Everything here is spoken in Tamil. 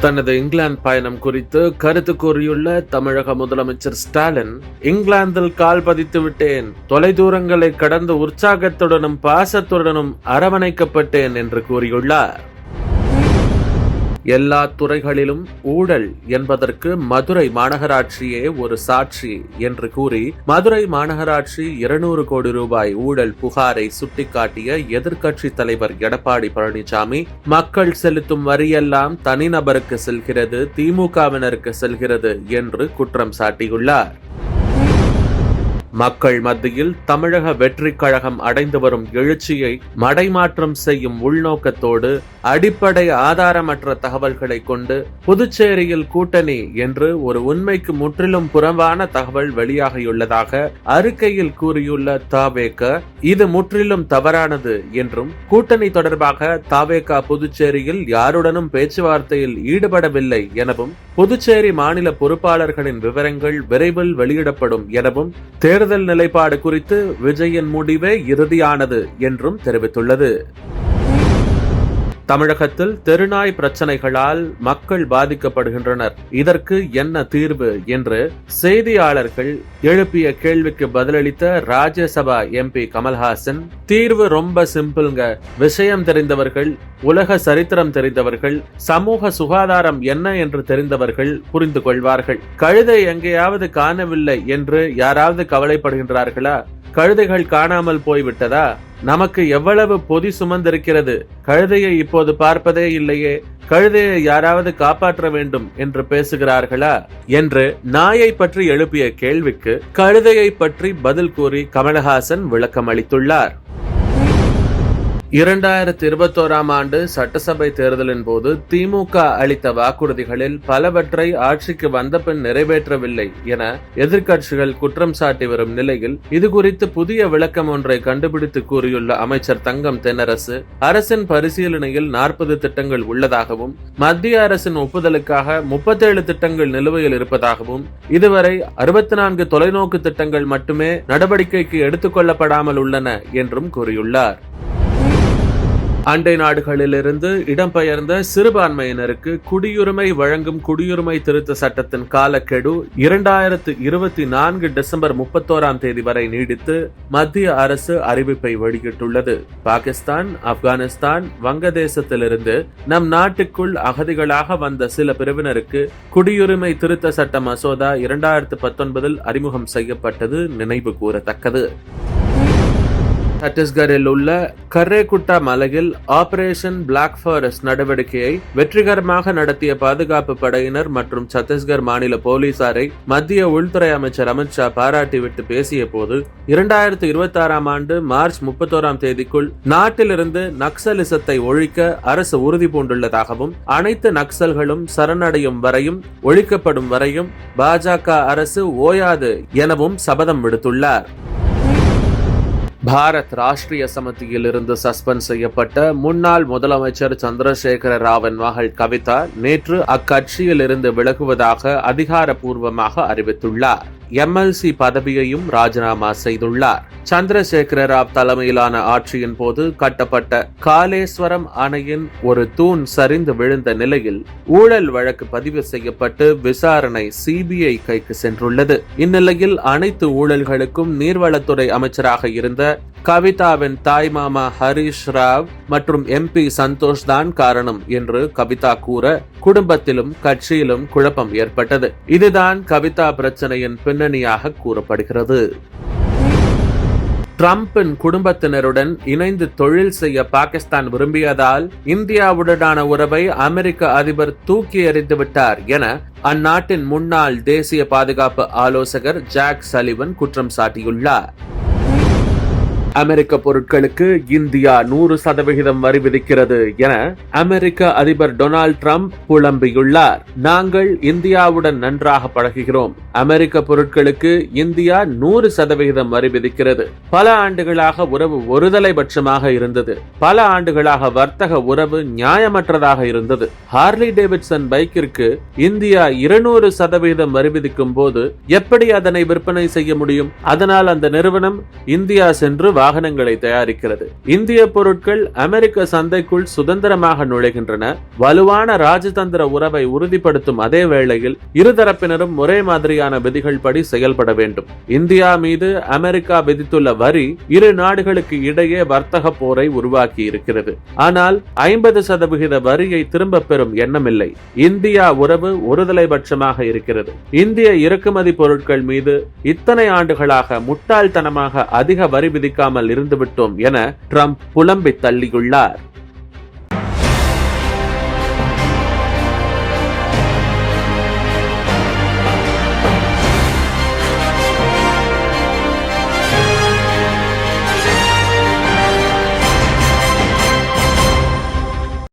தனது இங்கிலாந்து பயணம் குறித்து கருத்து கூறியுள்ள தமிழக முதலமைச்சர் ஸ்டாலின் இங்கிலாந்தில் கால் பதித்து விட்டேன். தொலைதூரங்களை கடந்து உற்சாகத்துடனும் பாசத்துடனும் அரவணைக்கப்பட்டேன் என்று கூறியுள்ளார். எல்லா துறைகளிலும் ஊழல் என்பதற்கு மதுரை மாநகராட்சியே ஒரு சாட்சி என்று கூறி மதுரை மாநகராட்சி இருநூறு கோடி ரூபாய் ஊழல் புகாரை சுட்டிக்காட்டிய எதிர்க்கட்சி தலைவர் எடப்பாடி பழனிசாமி மக்கள் செலுத்தும் வரியெல்லாம் தனிநபருக்கு செல்கிறது திமுகவினருக்கு செல்கிறது என்று குற்றம் சாட்டியுள்ளார். மக்கள் மத்தியில் தமிழக வெற்றி கழகம் அடைந்து வரும் எழுச்சியை மடைமாற்றம் செய்யும் உள்நோக்கத்தோடு அடிப்படை ஆதாரமற்ற தகவல்களை கொண்டு புதுச்சேரியில் கூட்டணி என்று ஒரு உண்மைக்கு முற்றிலும் புறம்பான தகவல் வெளியாகியுள்ளதாக அறிக்கையில் கூறியுள்ள தாவேக இது முற்றிலும் தவறானது என்றும் கூட்டணி தொடர்பாக தாவேகா புதுச்சேரியில் யாருடனும் பேச்சுவார்த்தையில் ஈடுபடவில்லை எனவும் புதுச்சேரி மாநில பொறுப்பாளர்களின் விவரங்கள் விரைவில் வெளியிடப்படும் எனவும் தேர்தல் நிலைப்பாடு குறித்து விஜயின் முடிவே இறுதியானது என்றும் தெரிவித்துள்ளது. தமிழகத்தில் தெருநாய் பிரச்சனைகளால் மக்கள் பாதிக்கப்படுகின்றனர். இதற்கு என்ன தீர்வு என்று செய்தியாளர்கள் எழுப்பிய கேள்விக்கு பதிலளித்த ராஜ்யசபா எம்பி கமல்ஹாசன் தீர்வு ரொம்ப சிம்பிள்ங்க. விஷயம் தெரிந்தவர்கள் உலக சரித்திரம் தெரிந்தவர்கள் சமூக சுகாதாரம் என்ன என்று தெரிந்தவர்கள் புரிந்து கொள்வார்கள். கழுதை எங்கேயாவது காணவில்லை என்று யாராவது கவலைப்படுகின்றார்களா? கழுதைகள் காணாமல் போய்விட்டதா? நமக்கு எவ்வளவு பொதி சுமந்திருக்கிறது? கழுதையை இப்போது பார்ப்பதே இல்லையே. கழுதையை யாராவது காப்பாற்ற வேண்டும் என்று பேசுகிறார்களா? என்று நாயை பற்றி எழுப்பிய கேள்விக்கு கழுதையை பற்றி பதில் கூறி கமலஹாசன் விளக்கம் அளித்துள்ளார் இரண்டாயிரத்தி இருபத்தோராம் ஆண்டு சட்டசபை தேர்தலின் போது திமுக அளித்த வாக்குறுதிகளில் பலவற்றை ஆட்சிக்கு வந்த பின் நிறைவேற்றவில்லை என எதிர்க்கட்சிகள் குற்றம் சாட்டி வரும் நிலையில் இதுகுறித்து புதிய விளக்கம் ஒன்றை கண்டுபிடித்து கூறியுள்ள அமைச்சர் தங்கம் தென்னரசு அரசின் பரிசீலனையில் நாற்பது திட்டங்கள் உள்ளதாகவும் மத்திய அரசின் ஒப்புதலுக்காக முப்பத்தேழு திட்டங்கள் நிலுவையில் இருப்பதாகவும் இதுவரை அறுபத்தி நான்கு தொலைநோக்கு திட்டங்கள் மட்டுமே நடவடிக்கைக்கு எடுத்துக்கொள்ளப்படாமல் உள்ளன என்றும் கூறியுள்ளார். அண்டை நாடுகளிலிருந்து இடம்பெயர்ந்த சிறுபான்மையினருக்கு குடியுரிமை வழங்கும் குடியுரிமை திருத்த சட்டத்தின் காலக்கெடு இரண்டாயிரத்து இருபத்தி நான்கு டிசம்பர் முப்பத்தோராம் தேதி வரை நீடித்து மத்திய அரசு அறிவிப்பை வெளியிட்டுள்ளது. பாகிஸ்தான் ஆப்கானிஸ்தான் வங்கதேசத்திலிருந்து நம் நாட்டுக்குள் அகதிகளாக வந்த சில பிரிவினருக்கு குடியுரிமை திருத்த சட்ட மசோதா இரண்டாயிரத்து பத்தொன்பதில் அறிமுகம் செய்யப்பட்டது நினைவு கூறத்தக்கது. சத்தீஸ்கரில் உள்ள கர்ரேகுட்டா மலையில் ஆபரேஷன் பிளாக் ஃபாரஸ்ட் நடவடிக்கையை வெற்றிகரமாக நடத்திய பாதுகாப்பு படையினர் மற்றும் சத்தீஸ்கர் மாநில போலீசாரை மத்திய உள்துறை அமைச்சர் அமித்ஷா பாராட்டிவிட்டு பேசிய போது இரண்டாயிரத்தி இருபத்தி ஆறாம் ஆண்டு மார்ச் முப்பத்தோராம் தேதிக்குள் நாட்டிலிருந்து நக்சலிசத்தை ஒழிக்க அரசு உறுதி பூண்டுள்ளதாகவும் அனைத்து நக்சல்களும் சரணடையும் வரையும் ஒழிக்கப்படும் வரையும் பாஜக அரசு ஓயாது எனவும் சபதம் விடுத்துள்ளார். பாரத் ராஷ்டிரிய சமிதியிலிருந்து சஸ்பெண்ட் செய்யப்பட்ட முன்னாள் முதலமைச்சர் சந்திரசேகர ராவின் மகள் கவிதா நேற்று அக்கட்சியிலிருந்து விலகுவதாக அதிகாரப்பூர்வமாக அறிவித்துள்ளார். எம்எல்சி பதவியையும் ராஜினாமா செய்துள்ளார். சந்திரசேகர ராவ் தலைமையிலான ஆட்சியின் போது கட்டப்பட்ட காலேஸ்வரம் அணையின் ஒரு தூண் சரிந்து விழுந்த நிலையில் ஊழல் வழக்கு பதிவு செய்யப்பட்டு விசாரணை சிபிஐ கைக்கு சென்றுள்ளது. இந்நிலையில் அனைத்து ஊழல்களுக்கும் நீர்வளத்துறை அமைச்சராக இருந்த கவிதாவின் தாய் மாமா ஹரிஷ் ராவ் மற்றும் எம்பி சந்தோஷ் தான் காரணம் என்று கவிதா கூற குடும்பத்திலும் கட்சியிலும் குழப்பம் ஏற்பட்டது. இதுதான் கவிதா பிரச்சனையின் பின்னணியாக கூறப்படுகிறது. டிரம்பின் குடும்பத்தினருடன் இணைந்து தொழில் செய்ய பாகிஸ்தான் விரும்பியதால் இந்தியாவுடனான உறவை அமெரிக்க அதிபர் தூக்கி எறிந்து விட்டார் என அந்நாட்டின் முன்னாள் தேசிய பாதுகாப்பு ஆலோசகர் ஜாக் சலிவன் குற்றம் சாட்டியுள்ளார். அமெரிக்க பொருட்களுக்கு இந்தியா நூறு சதவிகிதம் வரி விதிக்கிறது என அமெரிக்க அதிபர் டொனால்ட் ட்ரம்ப் புலம்பியுள்ளார். நாங்கள் இந்தியாவுடன் நன்றாக பழகுகிறோம். அமெரிக்க பொருட்களுக்கு இந்தியா நூறு சதவிகிதம் வரி விதிக்கிறது. பல ஆண்டுகளாக உறவு ஒருதலை பட்சமாக இருந்தது. பல ஆண்டுகளாக வர்த்தக உறவு நியாயமற்றதாக இருந்தது. ஹார்லி டேவிட்சன் பைக்கிற்கு இந்தியா இருநூறு சதவிகிதம் வரி விதிக்கும் போது எப்படி அதனை விற்பனை செய்ய முடியும்? அதனால் அந்த நிறுவனம் இந்தியா சென்று வாகனங்களை தயாரிக்கிறது. இந்திய பொருட்கள் அமெரிக்க சந்தைக்குள் சுதந்திரமாக நுழைகின்றன. வலுவான ராஜதந்திர உறவை உறுதிப்படுத்தும் அதே வேளையில் இருதரப்பினரும் ஒரே மாதிரியான விதிகள் படி செயல்பட வேண்டும். இந்தியா மீது அமெரிக்கா விதித்துள்ள வரி இரு நாடுகளுக்கு இடையே வர்த்தக போரை உருவாக்கி இருக்கிறது. ஆனால் ஐம்பது சதவிகித வரியை திரும்ப பெறும் எண்ணமில்லை. இந்தியா உறவு ஒருதலைபட்சமாக இருக்கிறது. இந்திய இறக்குமதி பொருட்கள் மீது இத்தனை ஆண்டுகளாக முட்டாள்தனமாக அதிக வரி விதிக்காமல் இருந்துவிட்டோம் என ட்ரம்ப் புலம்பி தள்ளியுள்ளார்.